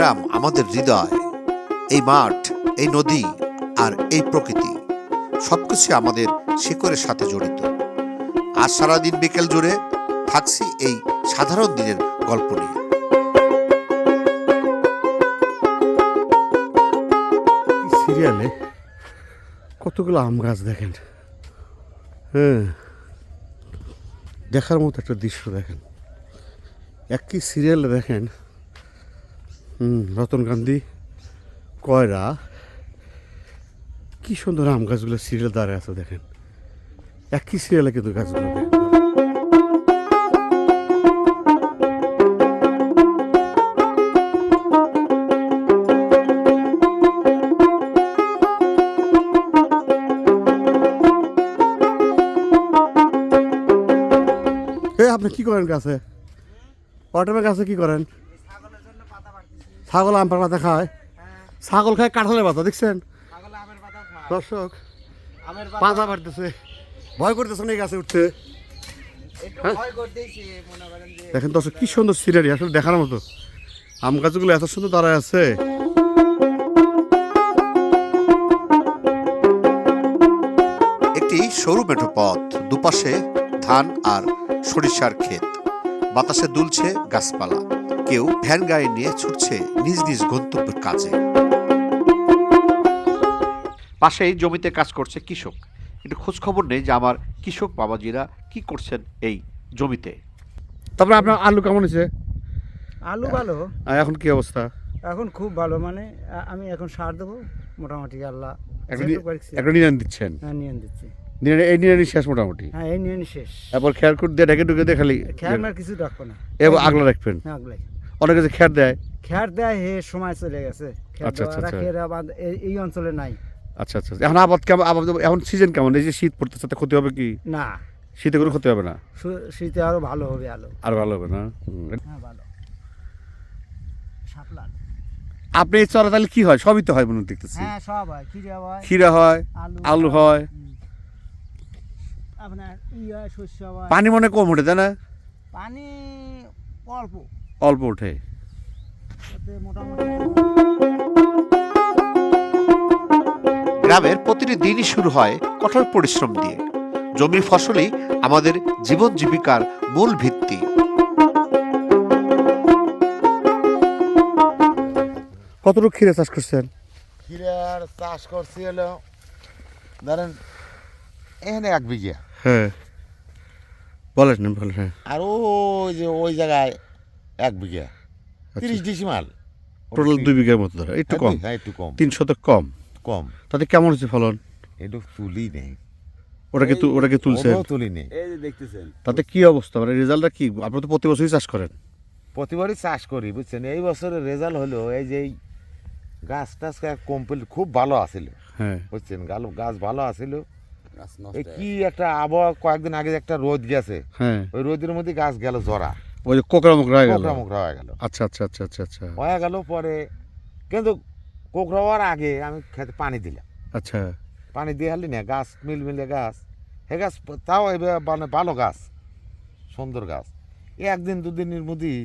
গ্রাম আমাদের হৃদয়, এই মাঠ, এই নদী আর এই প্রকৃতি, সবকিছু আমাদের শিকড়ের সাথে জড়িত। আজ সারাদিন বিকেল জুড়ে থাকছি এই সাধারণ দিনের গল্প নিয়ে। সিরিয়ালে কতগুলো আম গাছ দেখেন? হ্যাঁ দেখার মতো একটা দৃশ্য দেখেন। একই সিরিয়ালে দেখেন রতন গান্ধী, কয়রা। কি সুন্দর আম গাছগুলো সিরিয়াল দাঁড়ায় আছে দেখেন। একই সিরিয়ালে কিন্তু গাছগুলো। আপনি কি করেন গাছে? অটমের গাছে কি করেন? ছাগল আম পাতা খায় ছাগল খায় কাঁঠালের পাতা দেখছেন? দর্শক পাতা পারতেছে ভয় করতেছে না এই গাছে উঠতে। হ্যাঁ? দেখেন দর্শক কি সুন্দর সিনারি আসলে দেখার মতো। আম গাছগুলো এত সুন্দর দাঁড়ায় আছে। একটি সরু মেঠো পথ দুপাশে ধান আর সরিষার ক্ষেত। বাতাসে দুলছে গাছপালা। কেউ ভ্যান গাড়ি নিয়ে ছুটছে নিজ নিজ গন্তব্যের কাজে। পাশেই জমিতে কাজ করছে কৃষক। একটু খোঁজ খবর নেই যে আমার কৃষক বাবাজিরা কি করছেন এই জমিতে। তারপরে আপনার আলু কেমন হয়েছে? আলু ভালো। এখন কি অবস্থা? এখন খুব ভালো মানে আমি এখন সার দেবো মোটামুটি আল্লাহ একটা নিরান দিচ্ছেন? হ্যাঁ নিয়ে দিচ্ছি। নিরানি- এই নিরানি শেষ মোটামুটি? হ্যাঁ এই শেষ। তারপর দিয়ে ঢেকে ঢুকে দিয়ে খালি খেয়ার মার কিছু রাখব না। এবার আগলা রাখবেন? হ্যাঁ আগলাই। অনেকে কিছু খেয়ার দেয়। খেয়ার দেয় হে সময় চলে গেছে। আচ্ছা, আচ্ছা, আচ্ছা। এই- অঞ্চলে নাই। আচ্ছা আচ্ছা এখন আবাদ কেমন আবাদ এখন সিজন কেমন? এই যে শীত পড়তেছে তাতে ক্ষতি হবে কি? না। শীতে করে ক্ষতি হবে না? শীতে আরও ভালো হবে আলু। আর ভালো হবে না? হ্যাঁ ভালো। আপনি এই চড়া তাহলে কি হয়? সবই তো হয় মনে দেখতেছি। হ্যাঁ সব হয়। খিরা হয় ক্ষীরা হয় আলু আলু হয়। আপনার ই হয় শস্য হয়। পানি মনে কম ওঠে তাই না? পানি অল্প। অল্প ওঠে গ্রামের প্রতিটি দিনই শুরু হয় কঠোর পরিশ্রম দিয়ে। জমির ফসলই আমাদের জীবন জীবিকার মূল ভিত্তি। কতটুকু ক্ষীরা চাষ করছেন? ক্ষীরার চাষ করছি হলো ধরেন এখানে এক বিঘা। হ্যাঁ। বলেন বলেন হ্যাঁ। আর ওই যে ওই জায়গায় এক বিঘা। আচ্ছা। তিরিশ ডিসিমাল টোটাল দুই বিঘার মতো ধরে একটু কম। হ্যাঁ একটু কম। তিন শতক কম। কম। তাতে কেমন হচ্ছে ফলন? একটু তুলি নেই। ওটাকে ওটাকে তুলছেন তুলি নেই। এই যে দেখতেছেন। তাতে কি অবস্থা? মানে রেজাল্টটা কি? আপনারা তো প্রতি বছরই চাষ করেন। প্রতিবারই চাষ করি বুঝছেন? এই বছরের রেজাল্ট হলো এই যে এই গাছ টাছ কমপ্লিট খুব ভালো আছিল। হ্যাঁ। বুঝছেন? গাল গাছ ভালো আছিল। এই কি একটা আবহাওয়া কয়েকদিন আগে একটা রোদ গেছে হ্যাঁ। ওই রোদের মধ্যে গাছ গেল জরা। ওই যে কোকড়া মুকড়া হয়ে গেল। কোকড়া মুকড়া হয়ে গেল। আচ্ছা আচ্ছা আচ্ছা আচ্ছা আচ্ছা। হয়ে গেল পরে কিন্তু কোকড়া হওয়ার আগে আমি খেতে পানি দিলাম। আচ্ছা। পানি দিয়ে হারলি না গাছ মিল মিলে গাছ। হে গাছ তাও মানে ভালো গাছ সুন্দর গাছ। একদিন দুদিনের মধ্যেই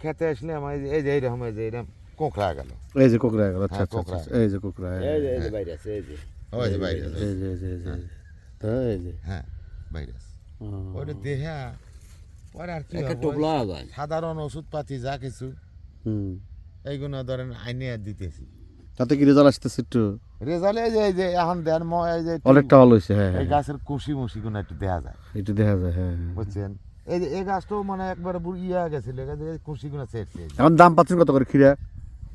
খেতে আসলে আমার এই যে- এইরকম এই যে এইরকম কোঁকড়া গেল। এই যে কোকড়া হয়ে গেল আচ্ছা হ্যাঁ, আচ্ছা কোকড়া। আচ্ছা, এই যে কোকড়া হ্যাঁ, এই যে এই যে বাইরে আছে এই যে। ওই যে বাইরে আছে। এই যে এই যে এই যে এই যে। তা এই যে হ্যাঁ বাইরে আছে। ও, ওইটা দেহা একটা? টোপলা যায় সাধারণ ওষুধপাতি যা কিছু হুম। এইগুলো ধরেন আইনে আর দিতেছি। তাতে কি রেজাল্ট আসতেছে একটু? রেজাল্ট এই যে এই যে এখন দেন ম- এই যে একটু- অনেকটা ভালো হয়েছে হ্যাঁ এই হ্যাঁ। গাছের কুশি মুশি গুলো একটু দেখা যায়। একটু দেখা যায় হ্যাঁ হ্যাঁ। বুঝছেন? এই যে এই গাছটাও মানে একবার ইয়া গেছিল কুশি গুলো চেয়েছে এখন দাম পাচ্ছেন কত করে ক্ষীরা?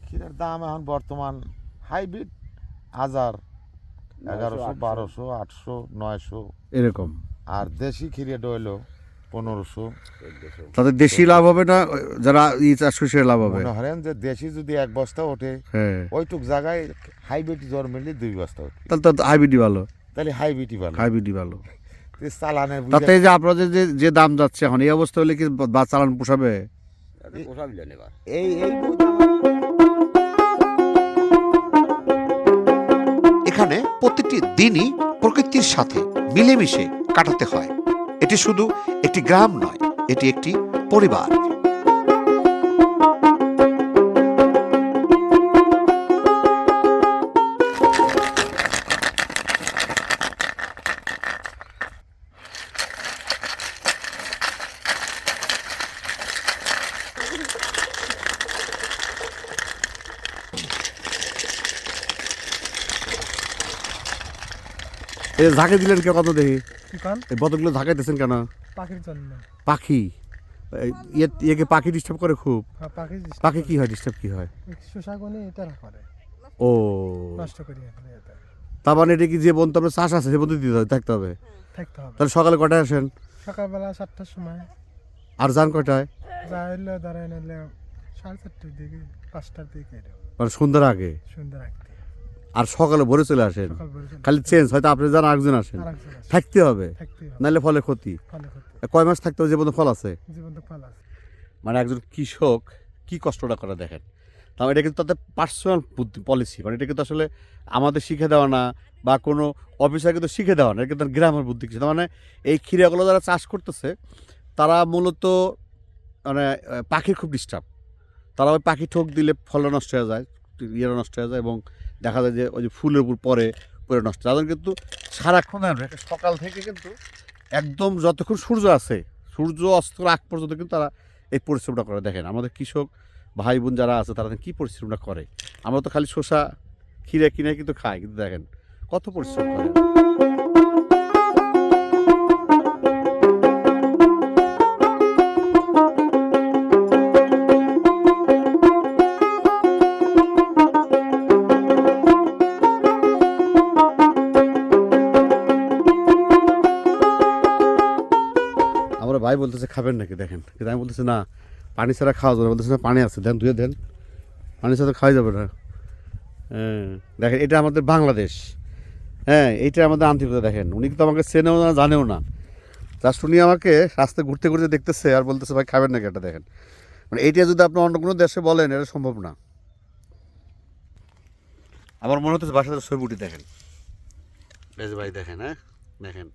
ক্ষীরের দাম এখন বর্তমান হাইব্রিড হাজার এগারোশো বারোশো আটশো নয়শো। এরকম। আর দেশি ক্ষীরেটা হইল পনেরোশো। তাতে দেশি লাভ হবে না যারা ই চাষ করে লাভ হবে? মনে করেন যে দেশি যদি এক বস্তা ওঠে হ্যাঁ। ওইটুক জায়গায় হাইব্রিড জ্বর মিললে দুই বস্তা ওঠে। তাহলে তো হাইব্রিডই ভালো। তাহলে হাইব্রিডই ভালো। হাইব্রিডই ভালো। চালানের তাতে যে আপনাদের যে যে দাম যাচ্ছে এখন এই অবস্থা হলে কি বা চালান পোষাবে? এই এই এখানে প্রতিটি দিনই প্রকৃতির সাথে মিলেমিশে কাটাতে হয়। এটি শুধু একটি গ্রাম নয় এটি একটি পরিবার। ঝাঁকে দিলেন কে কত দেখি? এই ঝাঁকাইতেছেন কেন? পাখির জন্য। পাখি? ইয়ে ইয়েকে পাখি ডিস্টার্ব করে খুব। হ্যাঁ পাখি কি হয় ডিস্টার্ব কি হয়? শোষাগুনি এটা করে। ও। নষ্ট করি তার মানে এটা কি যে বন্ধু আপনার চাষ আছে সে বন্ধু দিতে হবে থাকতে হবে? থাকতে হবে। তাহলে সকালে কটায় আসেন? সকালবেলা সাতটার সময়। আর যান কয়টায় যা দাঁড়ায় নিলে সাড়ে চারটার দিকে পাঁচটার দিকে মানে সন্ধ্যার আগে? সুন্দর রাখতে আর সকালে ভোরে চলে আসেন। খালি চেঞ্জ হয়তো আপনি যান আরেকজন আসেন। থাকতে হবে। নাহলে ফলে ক্ষতি। কয় মাস থাকতে হবে? যে পর্যন্ত ফল আছে। জীবন ফল আছে। মানে একজন কৃষক কি কষ্টটা করে দেখেন? তাহলে এটা কিন্তু তাদের পার্সোনাল বুদ্ধি পলিসি মানে এটা কিন্তু আসলে আমাদের শিখে দেওয়া না বা কোনো অফিসার কিন্তু শিখে দেওয়া না। এটা কিন্তু গ্রামের বুদ্ধি কিছু। মানে এই ক্ষীরাগুলো যারা চাষ করতেছে তারা মূলত মানে পাখির খুব ডিস্টার্ব তারা ওই পাখি ঠোক দিলে ফলটা নষ্ট হয়ে যায় ইয়েটা নষ্ট হয়ে যায় এবং দেখা যায় যে ওই যে ফুলের উপর পরে পরে নষ্ট। তাদের কিন্তু সারাক্ষণ একটা সকাল থেকে কিন্তু একদম যতক্ষণ সূর্য আছে, সূর্য অস্ত আগ পর্যন্ত কিন্তু তারা এই পরিশ্রমটা করে। দেখেন, আমাদের কৃষক ভাই বোন যারা আছে, তারা কি পরিশ্রমটা করে। আমরা তো খালি শসা খিরে কিনে কিন্তু খাই, কিন্তু দেখেন কত পরিশ্রম করে। বলতেছে খাবেন নাকি? দেখেন, কিন্তু আমি বলতেছি, না, পানি ছাড়া খাওয়া যাবে বলতেছে, না, পানি আছে, দেন, ধুয়ে দেন। পানি ছাড়া খাওয়া যাবে না। হ্যাঁ দেখেন, এটা আমাদের বাংলাদেশ। হ্যাঁ এইটা আমাদের আন্তরিকতা দেখেন। উনি কিন্তু আমাকে চেনেও না, জানেও না। জাস্ট উনি আমাকে রাস্তায় ঘুরতে ঘুরতে দেখতেছে আর বলতেছে, ভাই, খাবেন নাকি এটা দেখেন? মানে এইটা যদি আপনি অন্য কোনো দেশে বলেন, এটা সম্ভব না। আমার মনে হচ্ছে বাসাতে ছবি উঠি দেখেন। বেশ ভাই, দেখেন হ্যাঁ? দেখেন,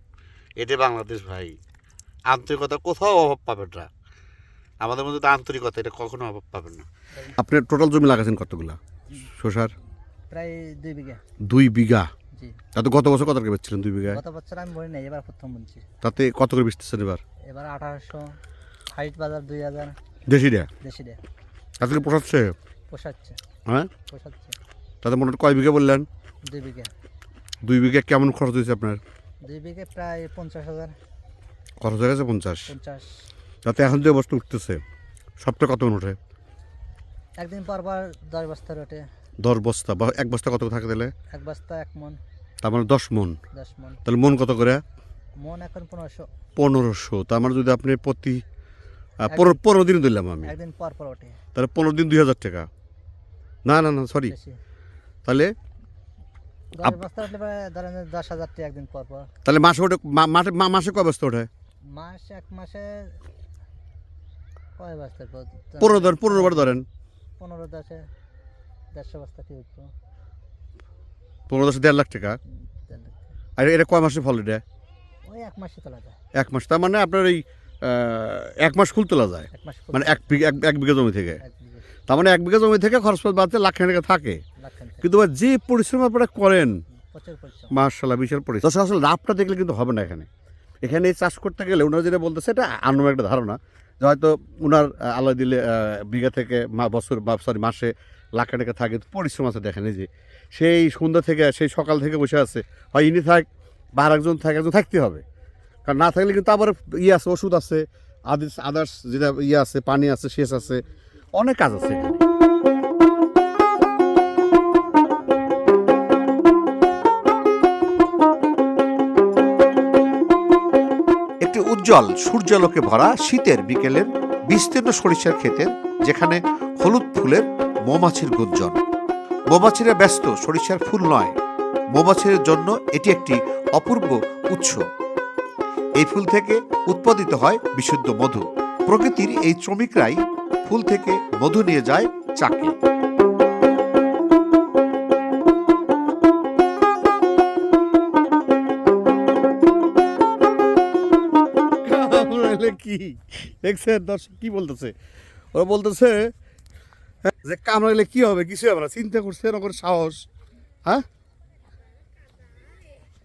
এটা বাংলাদেশ, ভাই। আন্তরিকতা কোথাও অভাব পাবেন না। আমাদের মধ্যে তো আন্তরিকতা এটা কখনো অভাব পাবেন না। আপনি টোটাল জমি লাগাছেন কতগুলা? শসার? প্রায় দুই বিঘা। দুই বিঘা? জি। তাতে গত বছর কত করে বেচছিলেন দুই বিঘায়? গত বছর আমি বলি নাই এবার প্রথম বলছি। তাতে কত করে বেচতেছেন এবার? এবার আঠারোশো হাইট বাজার দুই হাজার। দেশি দেশিটা দেশি রে তাতে পোষাচ্ছে? পোষাচ্ছে। হ্যাঁ? পোষাচ্ছে। তাতে মোটামুটি কয় বিঘা বললেন? দুই বিঘা। দুই বিঘা কেমন খরচ হয়েছে আপনার? দুই বিঘে প্রায় পঞ্চাশ হাজার। খরচ হয়ে গেছে পঞ্চাশ। পঞ্চাশ। তাতে এখন যে বস্তু উঠতেছে সবটা কত মন ওঠে একদিন পর পর দশ বস্তা ওঠে। দশ বস্তা বা এক বস্তা কত থাকে তাহলে? এক বস্তা এক মন তার মানে দশ মন দশ মন তাহলে মন কত করে? মন এখন পনেরোশো। পনেরোশো। তার মানে যদি আপনি প্রতি পনেরো দিন দিলাম আমি। একদিন পর পর ওঠে। তাহলে পনেরো দিন দুই হাজার টাকা। না না না সরি তাহলে দশ হাজার টাকা একদিন পর পর। তাহলে মাসে ওটা মাসে কয় বস্তা ওঠে? মাস এক মাসে কয় বস্তা পনেরো ধরেন পনেরো বার ধরেন। পনেরো দশে দেড়শো বস্তা কি উঠবো। পনেরো দশ দেড় লাখ টাকা? আর এটা কয় মাসে ফল এটা ওই এক মাসে তোলা যায়। এক মাস। তার মানে আপনার এই এক মাস ফুল তোলা যায়। মানে এক বিঘা এক- এক বিঘা জমি থেকে। তার মানে এক বিঘা জমি থেকে খরচ বাদতে লাখ টাকা থেকে। কিন্তু আবার যে পরিশ্রম আপনারা করেন মার্শাল্লাহ বিশাল পরিশ্রম। আসলে লাভটা দেখলে কিন্তু হবে না এখানে। এখানে এই চাষ করতে গেলে ওনারা যেটা বলতেছে এটা আনুম একটা ধারণা যে হয়তো ওনার আল্লাহ দিলে বিঘা থেকে মা বছর বা সরি মাসে লাখ টাকা থাকে পরিশ্রম আছে দেখেন যে। সেই সন্ধ্যা থেকে সেই সকাল থেকে বসে আছে। হয় ইনি থাক বা একজন থাক একজন থাকতে হবে। কারণ না থাকলে কিন্তু আবার ইয়ে আছে ওষুধ আছে আদার্স আদার্স যেটা ইয়ে আছে পানি আছে শেষ আছে অনেক কাজ আছে উজ্জ্বল সূর্যালোকে ভরা শীতের বিকেলের বিস্তীর্ণ সরিষার ক্ষেতের যেখানে হলুদ ফুলের মৌমাছির গুঞ্জন। মৌমাছিরা ব্যস্ত, সরিষার ফুল নয়। মৌমাছির জন্য এটি একটি অপূর্ব উৎস। এই ফুল থেকে উৎপাদিত হয় বিশুদ্ধ মধু। প্রকৃতির এই শ্রমিকরাই ফুল থেকে মধু নিয়ে যায় চাকে। কামড়াইলে কি? দেখছে দর্শক কি বলতেছে? ওরা বলতেছে হ্যাঁ, যে কামড়াইলে কি হবে? কিছু হবে না। চিন্তা করছে এরকম সাহস হ্যাঁ?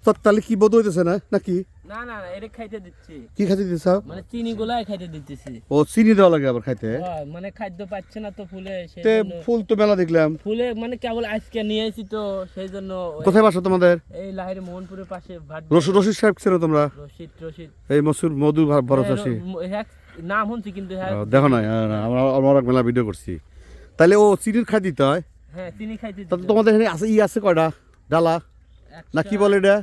তোর তাহলে কি বোধ হইতেছে না? নাকি? না না না, এটা খাইতে দিচ্ছি। কি খাইতে মানে চিনি গুলাই খাইতে দিতেছি। ও চিনি দেওয়া লাগে আবার খাইতে? মানে খাদ্য পাচ্ছে না তো ফুলে তে ফুল তো মেলা দেখলাম। ফুলে মানে কেবল আজকে নিয়ে এসেছি তো সেই জন্য কোথায় বাসা তোমাদের? এই লাহিরি মোহনপুরের পাশে রশিদ রশিদ সাহেব ছিল তোমরা? রশিদ রশিদ। এই মসুর মধু হ্যাঁ, হ্যাঁ, নাম শুনছি কিন্তু হ্যাঁ। দেখো না আমরা আমরা মেলা ভিডিও করছি। তাহলে ও চিনির খাই দিতে হয়? হ্যাঁ চিনি তোমাদের এখানে আছে ই আছে কয়টা? ডালা? না কি বলে এটা?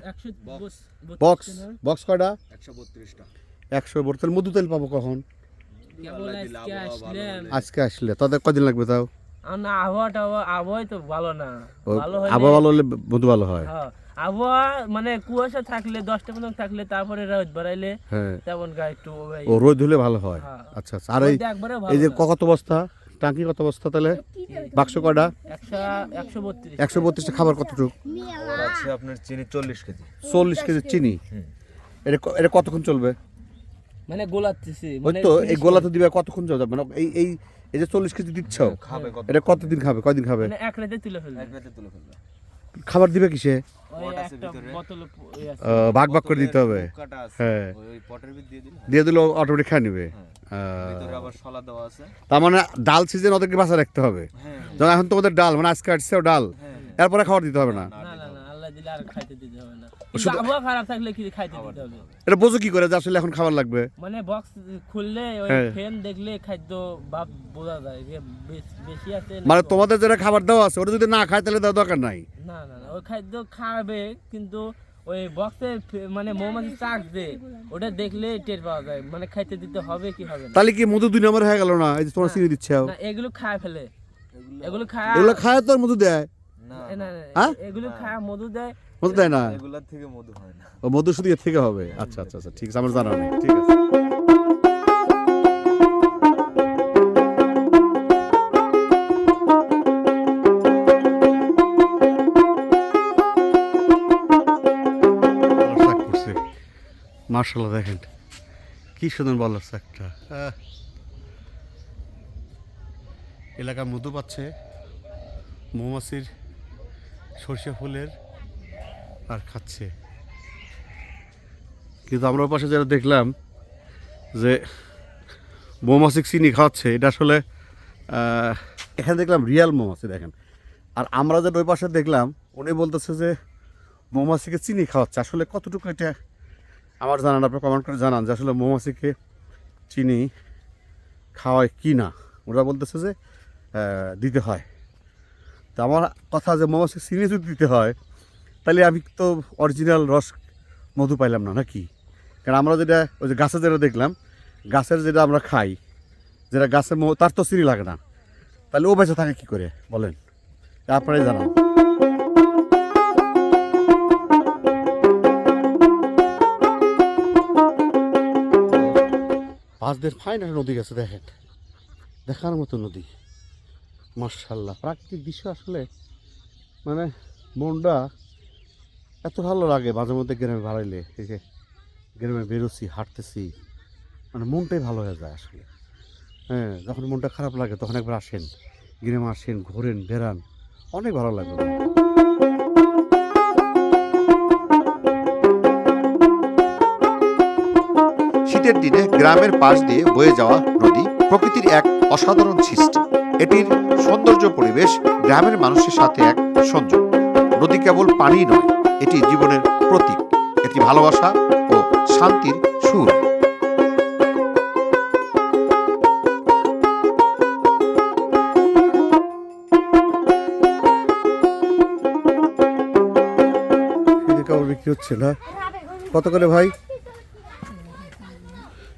বক্স। বক্স কয়টা? একশো বত্রিশটা। একশো মধু তেল পাবো কখন? আজকে আসলে। তাদের কদিন লাগবে তাও? না আবহাওয়াটা আবহাওয়াই তো ভালো না। ও ভালো হলে আবহাওয়া ভালো হলে মধু ভালো হয়। হ্যাঁ আবহাওয়া মানে কুয়াশা থাকলে দশটা পর্যন্ত থাকলে তারপরে রোদ বাড়াইলে হ্যাঁ। তেমন গা একটু ও রোদ হলে ভালো হয়। হ্যাঁ। আচ্ছা আচ্ছা। আর এই যে কত বস্তা? টাঙ্কি কত বস্তা তাহলে? বাক্স কয়টা? একশো একশো বত্রিশ। বত্রিশটা খাবার কতটুকু? আছে আপনার চিনি চল্লিশ কেজি। চল্লিশ কেজি চিনি? এটা এটা কতক্ষণ চলবে? মানে গোলাচ্ছি ওই মানে তো এই গোলা তো দিবে কতক্ষণ চলবে? মানে এই এই এই যে চল্লিশ কেজি দিচ্ছ খাবে কত এটা কতদিন খাবে? কয়দিন খাবে? মানে এক রাতে তুলে ফেলবে। এক রাতে তুলে ফেলবে। খাবার দিবে কিসে? ভাগ ভাগ করে দিতে হবে। হ্যাঁ। ওই ওই পটের ভিতর দিয়ে দিলে অটোমেটিক খাই নেবে। ভিতরে আবার শলা দেওয়া আছে। তার মানে ডাল সিজন ওদেরকে বাসা রাখতে হবে। হ্যাঁ। যেমন এখন তোমাদের ডাল মানে আজকে আসছে ডাল। এরপরে খাবার দিতে হবে না। না না না আল্লাহ দিলে আর খাইতে দিতে হবে না। কিন্তু আবহাওয়া খারাপ থাকলে কি খাইতে দিতে হবে? এটা বোঝো কি করে যে আসলে এখন খাবার লাগবে? মানে বক্স খুললে ওই হ্যাঁ। ফ্যান দেখলে খাদ্য ভাব বোঝা যায় যে বেশি আছে মানে তোমাদের যেটা খাবার দেওয়া আছে ওটা যদি না খায় তাহলে দরকার নাই? না না না ওই খাদ্য খাবে কিন্তু ওই বক্সে মানে মৌমাছি চাক দে ওটা দেখলে টের পাওয়া যায় মানে খাইতে দিতে হবে কি হবে তাহলে কি মধু দুই নম্বর হয়ে গেল না? এই যে তোমার চিনি দিচ্ছে না এগুলো খায় ফেলে। এগুলো খায় এগুলো খায় তো আর মধু দেয়? না না না, হ্যাঁ? এগুলো খায় মধু দেয়। মধু দেয় না? এগুলোর থেকে মধু হয় না। ও মধু শুধু এর থেকে হবে। আচ্ছা আচ্ছা আচ্ছা ঠিক আছে আমার জানা নেই ঠিক আছে। মার্শাল্লাহ দেখেন। কি সুন্দর বলার আহ। এলাকা মধু পাচ্ছে। মৌমাছির সর্ষে ফুলের আর খাচ্ছে। কিন্তু আমরা পাশে যারা দেখলাম যে মৌমাছি চিনি খাওয়াচ্ছে, এটা আসলে এখানে দেখলাম রিয়াল মৌমাছি দেখেন। আর আমরা যেটা ওই পাশে দেখলাম, উনি বলতেছে যে মৌমাছিকে চিনি খাওয়াচ্ছে। আসলে কতটুকু এটা আমার জানান, আপনি কমেন্ট করে জানান যে আসলে মৌমাছিকে চিনি খাওয়ায় কি না ওরা বলতেছে যে দিতে হয়। তো আমার কথা যে মৌমাছি চিনি যদি দিতে হয়, তাহলে আমি তো অরিজিনাল রস মধু পাইলাম না, নাকি? কারণ আমরা যেটা, ওই যে গাছে যেটা দেখলাম, গাছের যেটা আমরা খাই, যেটা গাছের মৌ, তার তো চিনি লাগে না। তাহলে ও বেঁচে থাকে কী করে? বলেন। আপনারাই জানান। পাঁচ ফাইন একটা নদী গেছে, দেখেন। দেখার মতো নদী। মার্শাল্লাহ প্রাকৃতিক দৃশ্য আসলে মানে মনটা এত ভালো লাগে মাঝে মধ্যে গ্রামে বাড়াইলে। এই যে গ্রামে বেরোচ্ছি, হাঁটতেছি মানে মনটাই ভালো হয়ে যায় আসলে। হ্যাঁ যখন মনটা খারাপ লাগে তখন একবার আসেন, গ্রামে আসেন, ঘোরেন, বেড়ান, অনেক ভালো লাগবে। শীতের দিনে গ্রামের পাশ দিয়ে বয়ে যাওয়া নদী প্রকৃতির এক অসাধারণ সৃষ্টি। এটির সৌন্দর্য পরিবেশ গ্রামের মানুষের সাথে এক সংযোগ। নদী কেবল পানি নয়, এটি জীবনের প্রতীক। এটি ভালোবাসা ও শান্তির সুর। বিক্রি হচ্ছে না? কত করে ভাই?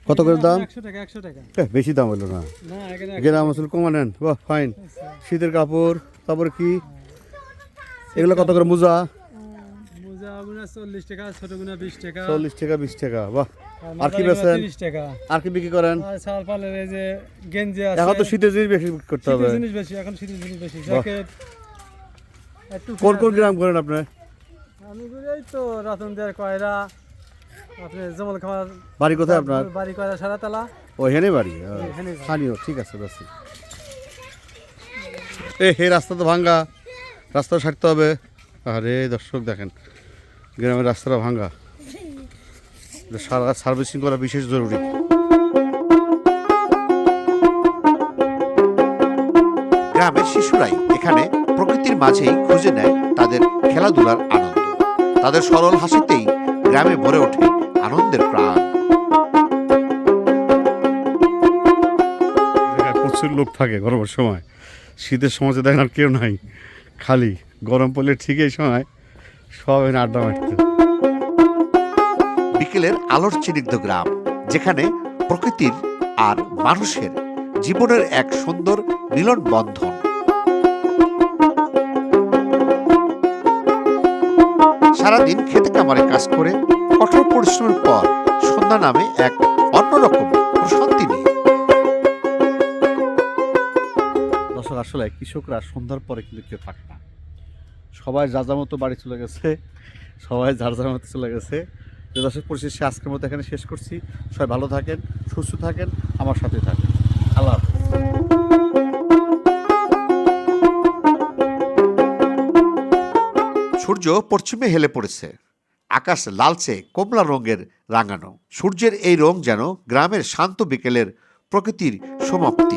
কত করে দাম? বেশি দাম হলো না। গ্রাম আসলে কমা নেন। বাহ ফাইন শীতের কাপড় তারপর কি? এগুলো কত করে মোজা? চল্লিশ টাকা বিশ টাকা। বাহ। আর কি আর কি বিক্রি করেন? এখন তো শীতের জিনিস বেশি বিক্রি করতে হবে। জিনিস বেশি এখন শীতের জিনিস বেশি। কোন কোন গ্রাম করেন আপনার আমি তো রতন দেয়ার কয়রা। আপনি জমল খামার বাড়ি কোথায় আপনার? বাড়ি কয়রা সারাতলা। ও হেনে বাড়ি? ও, এখানেই বাড়ি। স্থানীয় ঠিক আছে বেশি। এ হে রাস্তা তো ভাঙ্গা। রাস্তা সারতে হবে। আরে দর্শক দেখেন গ্রামের রাস্তাটা ভাঙ্গা। সারা সার্ভিসিং করা বিশেষ জরুরি। গ্রামের শিশুরাই এখানে প্রকৃতির মাঝেই খুঁজে নেয় তাদের খেলাধুলার আনন্দ। তাদের সরল হাসিতেই গ্রামে ভরে ওঠে আনন্দের প্রাণ। প্রচুর লোক থাকে গরমের সময়। শীতের সময় দেখেন আর কেউ নাই খালি। গরম পড়লে ঠিক এই সময় সব আড্ডা মারতে। বিকেলের আলোর চিনিগ্ধ গ্রাম যেখানে প্রকৃতির আর মানুষের জীবনের এক সুন্দর মিলন বন্ধন সারাদিন খেতে কামারে কাজ করে কঠোর পরিশ্রমের পর সন্ধ্যা নামে এক অন্যরকম প্রশান্তি নিয়ে। দর্শক, আসলে কৃষকরা সন্ধ্যার পরে কিন্তু কেউ থাকে না। সবাই যা যার মতো বাড়ি চলে গেছে, সবাই যার যার মতো চলে গেছে। তো দর্শক, পরিশেষে আজকের মতো এখানে শেষ করছি। সবাই ভালো থাকেন, সুস্থ থাকেন, আমার সাথে থাকেন। আল্লাহ হাফেজ। সূর্য পশ্চিমে হেলে পড়েছে। আকাশ লালচে, কমলা রঙের রাঙানো। সূর্যের এই রং যেন গ্রামের শান্ত বিকেলের প্রকৃতির সমাপ্তি।